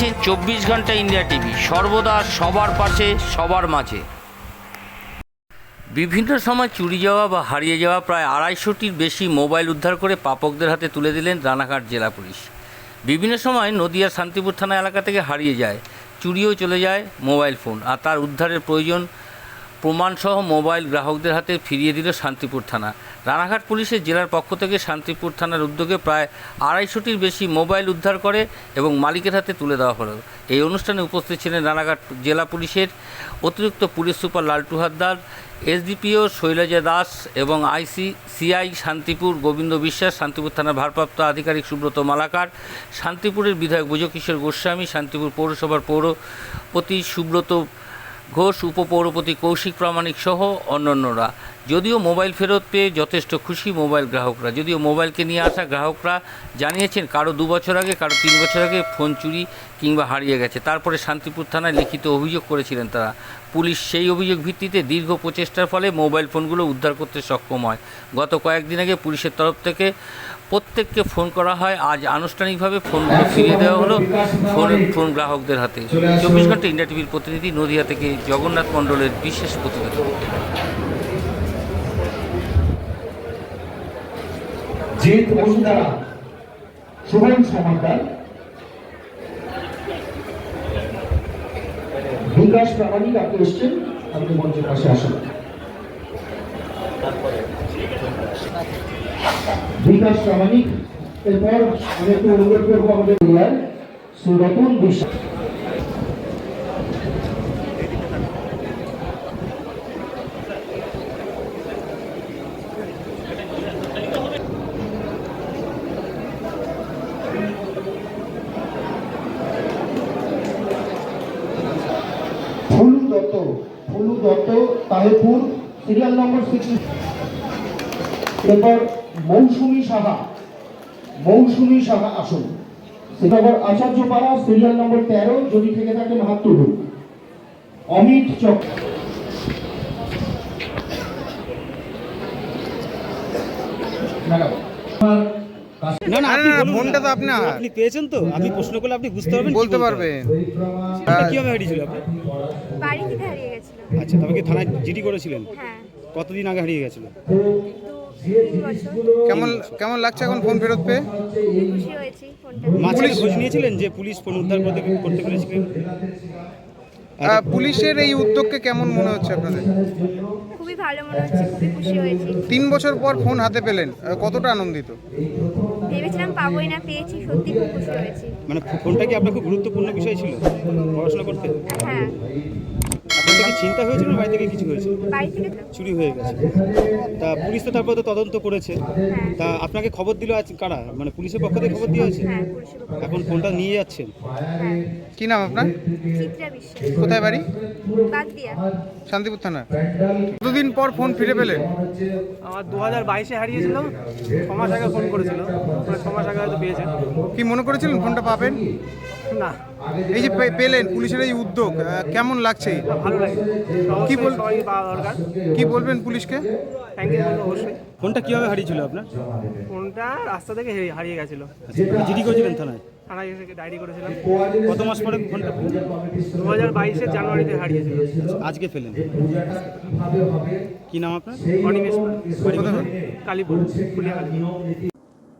চব্বিশ ঘণ্টা India TV. সর্বদা সবার পাশে, সবার মাঝে। বিভিন্ন সময় চুরি যাওয়া বা হারিয়ে যাওয়া প্রায় আড়াইশোটির বেশি মোবাইল উদ্ধার করে পাপকদের হাতে তুলে দিলেন রানাঘাট জেলা পুলিশ। বিভিন্ন সময় নদিয়ার শান্তিপুর থানা এলাকা থেকে হারিয়ে যায়, চুরিও চলে যায় মোবাইল ফোন, আর তার উদ্ধারের প্রয়োজন প্রমাণসহ মোবাইল গ্রাহকদের হাতে ফিরিয়ে দিল শান্তিপুর থানা। রানাঘাট পুলিশের জেলার পক্ষ থেকে শান্তিপুর থানার উদ্যোগে প্রায় আড়াইশোটির বেশি মোবাইল উদ্ধার করে এবং মালিকের হাতে তুলে দেওয়া হলো। এই অনুষ্ঠানে উপস্থিত ছিলেন রানাঘাট জেলা পুলিশের অতিরিক্ত police super Laltu Haddar SDPO Shailaja Das এবং আইসি সিআই শান্তিপুর গোবিন্দ বিশ্বাস, শান্তিপুর থানার ভারপ্রাপ্ত আধিকারিক সুব্রত মালাকার, শান্তিপুরের বিধায়ক বুজকিশোর গোস্বামী, শান্তিপুর পৌরসভার পৌরপতি সুব্রত ঘোষ উপপৌরপতি কৌশিক প্রামাণিক সহ অন্যান্যরা। যদিও মোবাইল ফেরত পেয়ে যথেষ্ট খুশি মোবাইল গ্রাহকরা। যদিও মোবাইলকে নিয়ে আসা গ্রাহকরা জানিয়েছেন, কারও দু বছর আগে, কারও তিন বছর আগে ফোন চুরি কিংবা হারিয়ে গেছে। তারপরে শান্তিপুর থানায় লিখিত অভিযোগ করেছিলেন তারা। পুলিশ সেই অভিযোগ ভিত্তিতে দীর্ঘ প্রচেষ্টার ফলে মোবাইল ফোনগুলো উদ্ধার করতে সক্ষম হয়। গত কয়েকদিন আগে পুলিশের তরফ থেকে প্রত্যেককে ফোন করা হয়। আজ আনুষ্ঠানিকভাবে ফোনগুলো ফিরিয়ে দেওয়া হলো ফোন ফোন গ্রাহকদের হাতে। চব্বিশ ঘণ্টা ইন্ডিয়া টিভির প্রতিনিধি নদিয়া থেকে জগন্নাথ মণ্ডলের বিশেষ প্রতিবেদন। জিৎ বসুন্ধরা। শুভম সমাদার। বিকাশ প্রামাণিক, আপনি এসছেন? আপনি মঞ্চের পাশে আসুন। বিকাশ প্রামাণিক, এরপর আমি একটু অনুরোধ করব আমাদের এরিয়ার Shri Ratan Biswas. Phulu Dutta Taherpur serial number six এরপর মৌসুমী সাহা মৌসুমী সাহা আসুন। শ্রীনগর আচার্যপাড়া সিরিয়াল নম্বর তেরো যদি থেকে থাকেন হাত তুলুন অমিত চক ম্যাডাম না না আপনি ফোনটা তো আপনার। পেয়েছেন তো? আপনি প্রশ্ন করলে আপনি বুঝতে পারবেন বলতে পারবেন কীভাবে হারিয়েছিল আপনি বাড়ি থেকে হারিয়ে গেছিল আচ্ছা তবে কি থানায় জিডি করেছিলেন? হ্যাঁ। কতদিন আগে হারিয়ে গেছিল? তো তিন বছর কেমন কেমন লাগছে এখন ফোন ফেরত পেয়ে? খুবই খুশি হয়েছি ফোনটা মাঝখানে খোঁজ নিয়েছিলেন যে পুলিশ ফোন উদ্ধার করতে করতে পেরেছিলেন পুলিশের এই উদ্যোগকে কেমন মনে হচ্ছে আপনাদের? খুবই ভালো মনে হচ্ছে খুবই খুশি হয়েছি। তিন বছর পর ফোন হাতে পেলেন কতটা আনন্দিত? ভেবেছিলাম পাবোই না পেয়েছি সত্যি খুব খুশি হয়েছি। মানে ফোনটা কি আপনার খুব গুরুত্বপূর্ণ বিষয় ছিল পড়াশোনা করতে? হ্যাঁ। থেকে চিন্তা হয়েছিল বাড়ি থেকে কিছু হয়েছিল চুরি হয়ে গেছে। তা পুলিশ তো তারপর তো তদন্ত করেছে। হ্যাঁ। তা আপনাকে খবর দিল আজ কারা? মানে পুলিশের পক্ষ থেকে খবর দিয়ে হয়েছে? হ্যাঁ। এখন ফোনটা নিয়ে যাচ্ছেন। হ্যাঁ। কি নাম আপনার? কোথায় বাড়ি? শান্তিপুর থানা। কতদিন পর ফোন ফিরে পেলেন? আমার দু হাজার বাইশে হারিয়েছিল। ছ মাস আগে ফোন করেছিল। মানে ছ মাস আগে হয়তো পেয়েছে। কি মনে করেছিলেন ফোনটা পাবেন? না। এই যে পে- পেলেন পুলিশের এই উদ্যোগ কেমন লাগছে? ভালো লাগে। কি বল- কি বলবেন পুলিশকে? থ্যাংক ইউ অবশ্যই। ফোনটা কীভাবে হারিয়েছিল আপনার? ফোনটা রাস্তা থেকে হারিয়ে গেছিল। জিডি করেছিলেন থানায়? থানায় এসে ডায়েরি করেছিলাম। কত মাস পরে ফোনটা দু হাজার বাইশের জানুয়ারিতে হারিয়েছিল। আজকে পেলেন। কি নাম আপনার? অনিমেষ কালীপুর।